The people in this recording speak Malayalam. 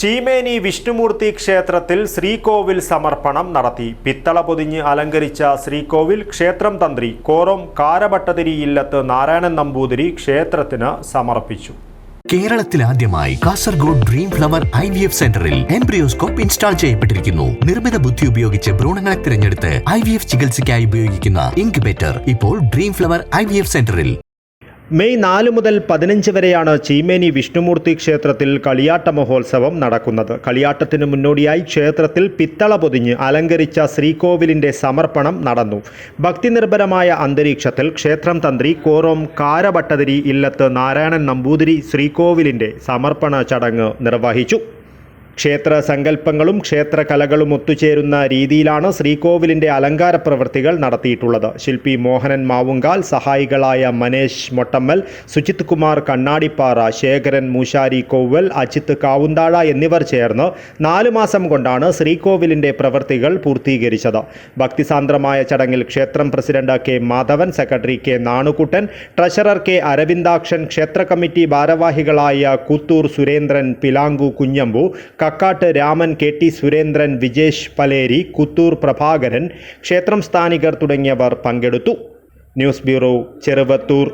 ചീമേനി വിഷ്ണുമൂർത്തി ക്ഷേത്രത്തിൽ ശ്രീകോവിൽ സമർപ്പണം നടത്തി. പിത്തള പൊതിഞ്ഞ് അലങ്കരിച്ച ശ്രീകോവിൽ ക്ഷേത്രം തന്ത്രി കോറം കാരഭട്ടതിരി ഇല്ലത്ത് നാരായണൻ നമ്പൂതിരി ക്ഷേത്രത്തിന് സമർപ്പിച്ചു. കേരളത്തിൽ ആദ്യമായി Kasaragod dream flower I V F സെന്ററിൽ എംബ്രിയോസ്കോപ്പ് ഇൻസ്റ്റാൾ ചെയ്യപ്പെട്ടിരിക്കുന്നു. നിർമ്മിത ബുദ്ധി ഉപയോഗിച്ച് ഭ്രൂണങ്ങളെ തിരഞ്ഞെടുത്ത് ഐ വി എഫ് ചികിത്സയ്ക്കായി ഉപയോഗിക്കുന്ന ഇൻക്യുബേറ്റർ ഇപ്പോൾ dream flower I V F സെന്ററിൽ മെയ് നാല് മുതൽ പതിനഞ്ച് വരെയാണ് ചീമേനി വിഷ്ണുമൂർത്തി ക്ഷേത്രത്തിൽ കളിയാട്ട മഹോത്സവം നടക്കുന്നത്. കളിയാട്ടത്തിന് മുന്നോടിയായി ക്ഷേത്രത്തിൽ പിത്തള പൊതിഞ്ഞ് അലങ്കരിച്ച ശ്രീകോവിലിന്റെ സമർപ്പണം നടന്നു. ഭക്തിനിർഭരമായ അന്തരീക്ഷത്തിൽ ക്ഷേത്രം തന്ത്രി കോറോം കാരഭട്ടതിരി ഇല്ലത്ത് നാരായണൻ നമ്പൂതിരി ശ്രീകോവിലിന്റെ സമർപ്പണ ചടങ്ങ് നിർവഹിച്ചു. ക്ഷേത്ര സങ്കല്പങ്ങളും ക്ഷേത്രകലകളും ഒത്തുചേരുന്ന രീതിയിലാണ് ശ്രീകോവിലിന്റെ അലങ്കാര പ്രവൃത്തികൾ നടത്തിയിട്ടുള്ളത്. ശില്പി മോഹനൻ മാവുങ്കാൽ സഹായികളായ മനേഷ് മൊട്ടമ്മൽ സുജിത് കുമാർ കണ്ണാടിപ്പാറ ശേഖരൻ മൂശാരി കോവൽ അജിത്ത് കാവുന്താഴ എന്നിവർ ചേർന്ന് നാലു മാസം കൊണ്ടാണ് ശ്രീകോവിലിന്റെ പ്രവൃത്തികൾ പൂർത്തീകരിച്ചത്. ഭക്തിസാന്ദ്രമായ ചടങ്ങിൽ ക്ഷേത്രം president K Madhavan secretary K Nanukuttan treasurer K Aravindakshan ക്ഷേത്ര കമ്മിറ്റി ഭാരവാഹികളായ കൂത്തൂർ സുരേന്ദ്രൻ പിലാങ്കു കുഞ്ഞമ്പു കക്കാട്ട് രാമൻ കെ ടി സുരേന്ദ്രൻ വിജേഷ് പലേരി കുത്തൂർ പ്രഭാകരൻ ക്ഷേത്രം സ്ഥാനികർ തുടങ്ങിയവർ പങ്കെടുത്തു. News bureau Cheruvathur.